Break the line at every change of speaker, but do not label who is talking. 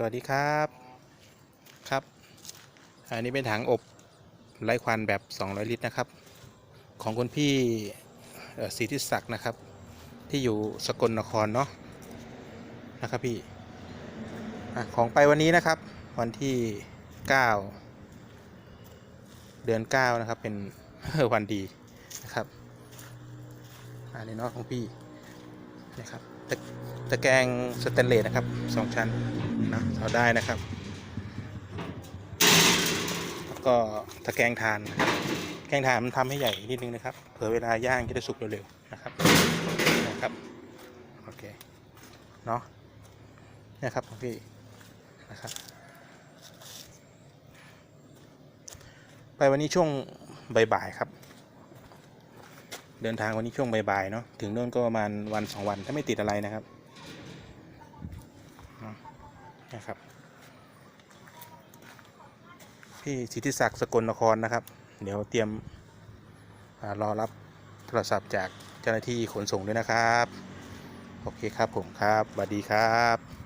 สวัสดีครับครับ อันนี้เป็นถังอบไร้ควันแบบ 200 ลิตรนะครับ ของคุณพี่ศรีทิศักดิ์นะครับ ที่อยู่สกลนครเนาะนะครับพี่อของไปวันนี้นะครับ วันที่ 9 เดือน 9 นะครับ เป็นวันดีนะครับอันนี้เนาะของพี่นะครับตะตะแกรงสแตนเลสนะครับสองชั้น นะเอาได้นะครับ แล้วก็ตะแกรงทานนะครับแกงทานมันทำให้ใหญ่นิดนึงนะครับเผื่อเวลาย่างจะได้สุกเร็วๆนะครับนะครับโอเคเนาะเนี่ยครับพี่นะครับไปวันนี้ช่วงบ่ายๆครับ เดินทางวันนี้ช่วงบ่ายๆเนาะถึงโน่นก็ประมาณวันสองวันถ้าไม่ติดอะไรนะครับ นะครับ พี่สิทธิศักดิ์สกลนครนะครับ เดี๋ยวเตรียมอรอรับโทรศัพท์จากเจ้าหน้าที่ขนส่งด้วยนะครับ โอเคครับผมครับสวัสดีครับ